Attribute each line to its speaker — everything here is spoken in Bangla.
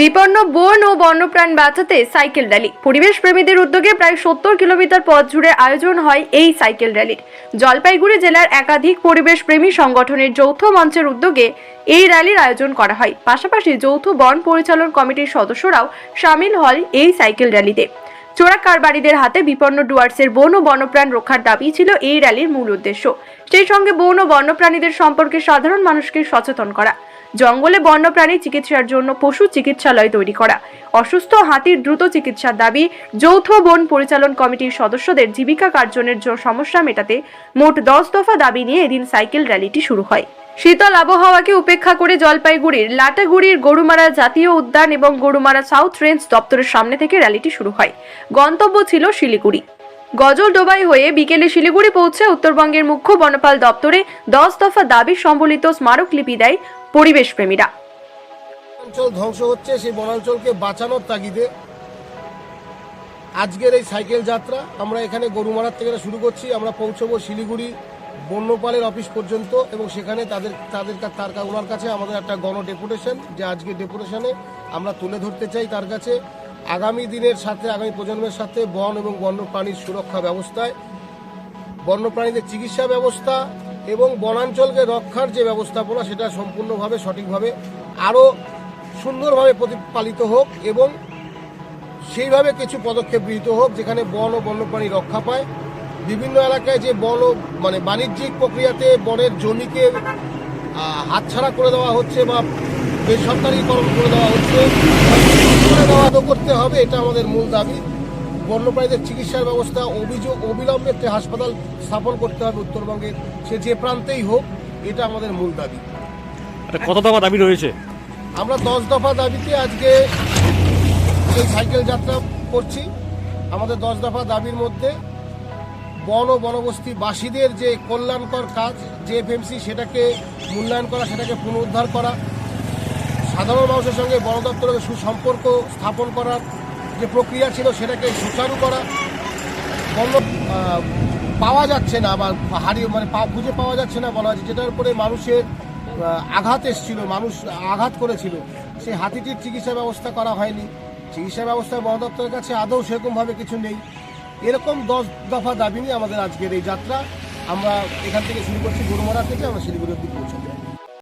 Speaker 1: বিপন্ন বন ও বন্যপ্রাণ বাঁচাতে সাইকেল র্যালি। পরিবেশ প্রেমীদের উদ্যোগে প্রায় সত্তর কিলোমিটার পথ জুড়ে আয়োজন হয় এই সাইকেল র্যালির। জলপাইগুড়ি জেলার একাধিক পরিবেশ প্রেমী সংগঠনের যৌথ মঞ্চের উদ্যোগে এই র্যালির আয়োজন করা হয়। পাশাপাশি যৌথ বন পরিচালন কমিটির সদস্যরাও সামিল হয় এই সাইকেল র্যালিতে। চোরা কারবারিদের হাতে বিপন্ন ডুয়ার্সের বন ও বন্যপ্রাণ রক্ষার দাবি ছিল এই র্যালির মূল উদ্দেশ্য। সেই সঙ্গে বন ও বন্যপ্রাণীদের সম্পর্কে সাধারণ মানুষকে সচেতন করা। জঙ্গলে বন্যপ্রাণী চিকিৎসার জন্য পশু চিকিৎসালয় তৈরি করা। অসুস্থ হাতির দ্রুত চিকিৎসার দাবি, যৌথ বন পরিচালন কমিটির সদস্যদের জীবিকা কার্জনের সমস্যা মেটাতে মোট দশ দফা দাবি নিয়ে এদিন সাইকেল র্যালিটি শুরু হয়। শীতল আবহাওয়াকে উপেক্ষা করে জলপাইগুড়ির লাটাগুড়ির গরুমারা জাতীয় উদ্যান এবং গরুমারা সাউথ রেঞ্জ দপ্তরের সামনে থেকে র্যালিটি শুরু হয়। গন্তব্য ছিল শিলিগুড়ি। গজল ডোবাই হয়ে বিকেলে শিলিগুড়ি পৌঁছে উত্তরবঙ্গের মুখ্য বনপাল দপ্তরে দশ দফা দাবি সম্বলিত স্মারকলিপি দেয় পরিবেশ প্রেমীরা
Speaker 2: অঞ্চল ধ্বংস হচ্ছে, সেই বনাঞ্চলকে বাঁচানোর তাগিদে আজকের এই সাইকেল যাত্রা। আমরা এখানে গরুমারার থেকে শুরু করছি। আমরা পৌঁছবো শিলিগুড়ি বন্যপালের অফিস পর্যন্ত এবং সেখানে তাদের তাদের তার ওনার কাছে আমাদের একটা গণ ডেপুটেশন, যে আজকে ডেপুটেশনে আমরা তুলে ধরতে চাই তার কাছে। আগামী দিনের সাথে, আগামী প্রজন্মের সাথে বন এবং বন্যপ্রাণীর সুরক্ষা ব্যবস্থায়, বন্যপ্রাণীদের চিকিৎসা ব্যবস্থা এবং বনাঞ্চলকে রক্ষার যে ব্যবস্থাপনা, সেটা সম্পূর্ণভাবে, সঠিকভাবে, আরও সুন্দরভাবে প্রতিপালিত হোক এবং সেইভাবে কিছু পদক্ষেপ গৃহীত হোক, যেখানে বন ও বন্যপ্রাণী রক্ষা পায়। বিভিন্ন এলাকায় যে বন মানে বাণিজ্যিক প্রক্রিয়াতে বনের জমিকে হাতছাড়া করে দেওয়া হচ্ছে বা বেসরকারীকরণ করে দেওয়া হচ্ছে করে করতে হবে এটা আমাদের মূল দাবি। বন্যপ্রাণীদের চিকিৎসার ব্যবস্থা অভিযোগ অবিলম্বে একটি হাসপাতাল স্থাপন করতে হবে উত্তরবঙ্গের সে যে প্রান্তেই হোক এটা আমাদের মূল দাবি।
Speaker 3: এটা কত দফা দাবি রয়েছে?
Speaker 2: আমরা দশ দফা দাবিতে আজকে এই সাইকেল যাত্রা করছি। আমাদের দশ দফা দাবির মধ্যে বন ও বনবস্তি বাসীদের যে কল্যাণকর কাজ যে এফএমসি সেটাকে মূল্যায়ন করা সেটাকে পুনরুদ্ধার করা সাধারণ মানুষের সঙ্গে বন দপ্তরের সুসম্পর্ক স্থাপন করার যে প্রক্রিয়া ছিল সেটাকে সুচারু করা। বন্য পাওয়া যাচ্ছে না বা হারিয়ে মানে খুঁজে পাওয়া যাচ্ছে না বলা হচ্ছে যেটার উপরে মানুষের আঘাত এসেছিল, মানুষ আঘাত করেছিল, সেই হাতিটির চিকিৎসা ব্যবস্থা করা হয়নি। চিকিৎসা ব্যবস্থা বন দপ্তরের কাছে আদৌ সেরকমভাবে কিছু নেই। এরকম দশ দফা দাবি নিয়ে আমাদের আজকের এই যাত্রা। আমরা এখান থেকে শুরু করছি গরুমারা থেকে, আমরা শিলিগুড়ি অব্দি পৌঁছাবো।